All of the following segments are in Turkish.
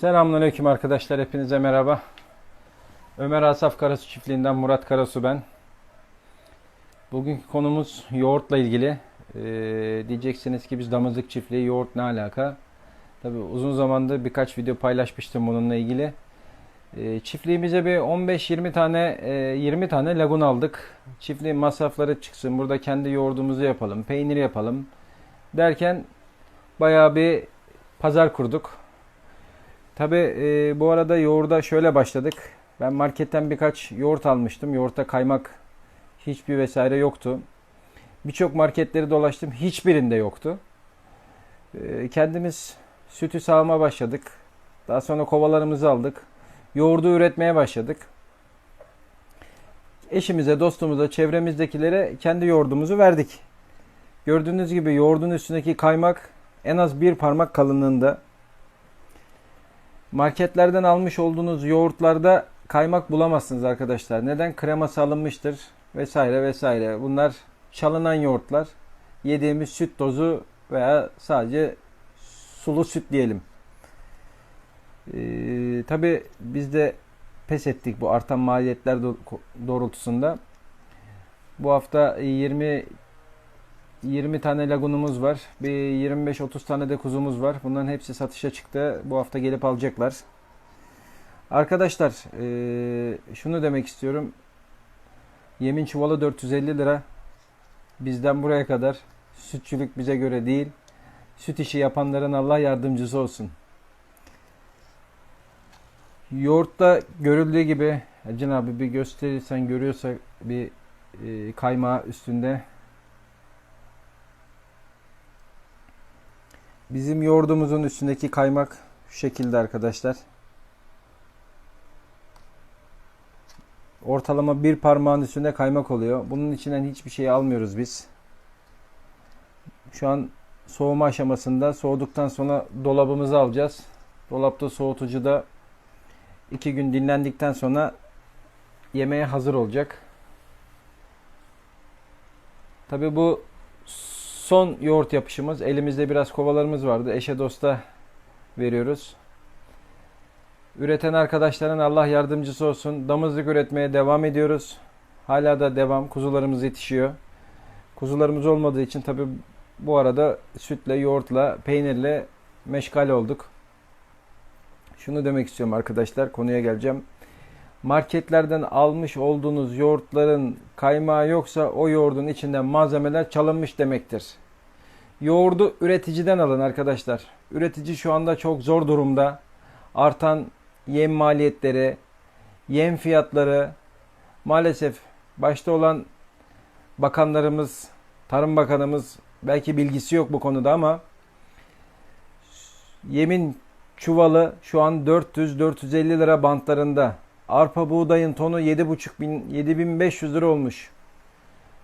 Selamünaleyküm arkadaşlar. Hepinize merhaba. Ömer Asaf Karasu çiftliğinden Murat Karasu ben. Bugünkü konumuz yoğurtla ilgili. Ee, diyeceksiniz ki biz damızlık çiftliği yoğurt ne alaka? Tabi uzun zamandır birkaç video paylaşmıştım bununla ilgili. Ee, çiftliğimize bir 15-20 tane e, 20 tane lagun aldık. Çiftliğin masrafları çıksın. Burada kendi yoğurdumuzu yapalım. Peynir yapalım. Derken bayağı bir pazar kurduk. Tabi e, bu arada yoğurda şöyle başladık. Ben marketten birkaç yoğurt almıştım. Yoğurtta kaymak hiçbir vesaire yoktu. Birçok marketleri dolaştım. Hiçbirinde yoktu. E, kendimiz sütü sağma başladık. Daha sonra kovalarımızı aldık. Yoğurdu üretmeye başladık. Eşimize, dostumuza, çevremizdekilere kendi yoğurdumuzu verdik. Gördüğünüz gibi yoğurdun üstündeki kaymak en az bir parmak kalınlığında. Marketlerden almış olduğunuz yoğurtlarda kaymak bulamazsınız arkadaşlar. Neden? Kreması alınmıştır vesaire vesaire. Bunlar çalınan yoğurtlar. Yediğimiz süt dozu veya sadece sulu süt diyelim. Ee, Tabi biz de pes ettik bu artan maliyetler do- doğrultusunda. Bu hafta 20 20 tane lagunumuz var. Bir 25-30 tane de kuzumuz var. Bunların hepsi satışa çıktı. Bu hafta gelip alacaklar. Arkadaşlar eee, şunu demek istiyorum. Yemin çuvalı 450 lira. Bizden buraya kadar. Sütçülük bize göre değil. Süt işi yapanların Allah yardımcısı olsun. Yoğurtta görüldüğü gibi Acın abi bir gösterirsen görüyorsa bir e, kaymağı üstünde Bizim yoğurdumuzun üstündeki kaymak şu şekilde arkadaşlar. Ortalama bir parmağın üstünde kaymak oluyor. Bunun içinden hiçbir şey almıyoruz biz. Şu an soğuma aşamasında. Soğuduktan sonra dolabımızı alacağız. Dolapta soğutucuda iki gün dinlendikten sonra yemeğe hazır olacak. Tabi bu son yoğurt yapışımız. Elimizde biraz kovalarımız vardı. Eşe dosta veriyoruz. Üreten arkadaşların Allah yardımcısı olsun. Damızlık üretmeye devam ediyoruz. Hala da devam. Kuzularımız yetişiyor. Kuzularımız olmadığı için tabi bu arada sütle, yoğurtla, peynirle meşgal olduk. Şunu demek istiyorum arkadaşlar. Konuya geleceğim. Marketlerden almış olduğunuz yoğurtların kaymağı yoksa o yoğurdun içinden malzemeler çalınmış demektir. Yoğurdu üreticiden alın arkadaşlar. Üretici şu anda çok zor durumda. Artan yem maliyetleri, yem fiyatları maalesef başta olan bakanlarımız, Tarım Bakanımız belki bilgisi yok bu konuda ama yemin çuvalı şu an 400-450 lira bantlarında. Arpa buğdayın tonu 7,5 bin, 7500 lira olmuş.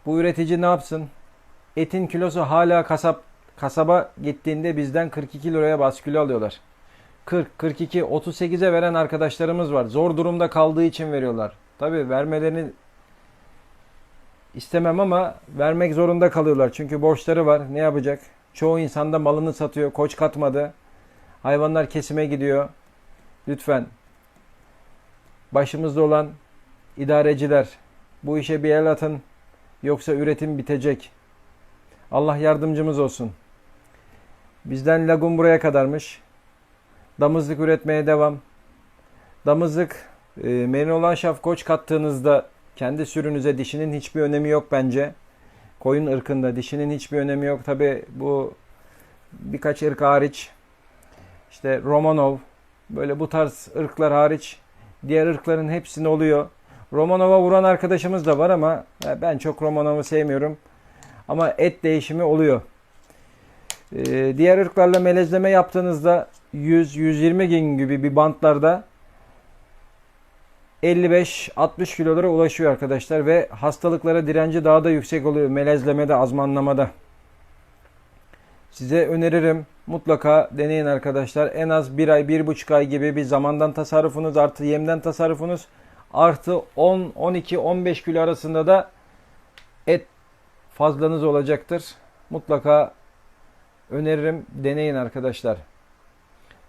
Bu üretici ne yapsın? Etin kilosu hala kasap kasaba gittiğinde bizden 42 liraya baskülü alıyorlar. 40, 42, 38'e veren arkadaşlarımız var. Zor durumda kaldığı için veriyorlar. Tabi vermelerini istemem ama vermek zorunda kalıyorlar. Çünkü borçları var. Ne yapacak? Çoğu insan da malını satıyor. Koç katmadı. Hayvanlar kesime gidiyor. Lütfen başımızda olan idareciler bu işe bir el atın yoksa üretim bitecek. Allah yardımcımız olsun. Bizden lagun buraya kadarmış. Damızlık üretmeye devam. Damızlık e, merin olan şaf koç kattığınızda kendi sürünüze dişinin hiçbir önemi yok bence. Koyun ırkında dişinin hiçbir önemi yok. Tabi bu birkaç ırk hariç işte Romanov böyle bu tarz ırklar hariç Diğer ırkların hepsinde oluyor. Romanov'a vuran arkadaşımız da var ama ben çok Romanov'u sevmiyorum. Ama et değişimi oluyor. Ee, diğer ırklarla melezleme yaptığınızda 100-120 gün gibi bir bantlarda 55-60 kilolara ulaşıyor arkadaşlar ve hastalıklara direnci daha da yüksek oluyor melezlemede, azmanlamada. Size öneririm. Mutlaka deneyin arkadaşlar. En az bir ay, bir buçuk ay gibi bir zamandan tasarrufunuz artı yemden tasarrufunuz artı 10, 12, 15 kilo arasında da et fazlanız olacaktır. Mutlaka öneririm. Deneyin arkadaşlar.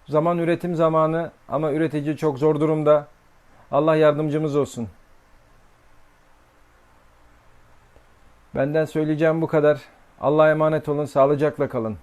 Zaman üretim zamanı ama üretici çok zor durumda. Allah yardımcımız olsun. Benden söyleyeceğim bu kadar. Allah'a emanet olun, sağlıcakla kalın.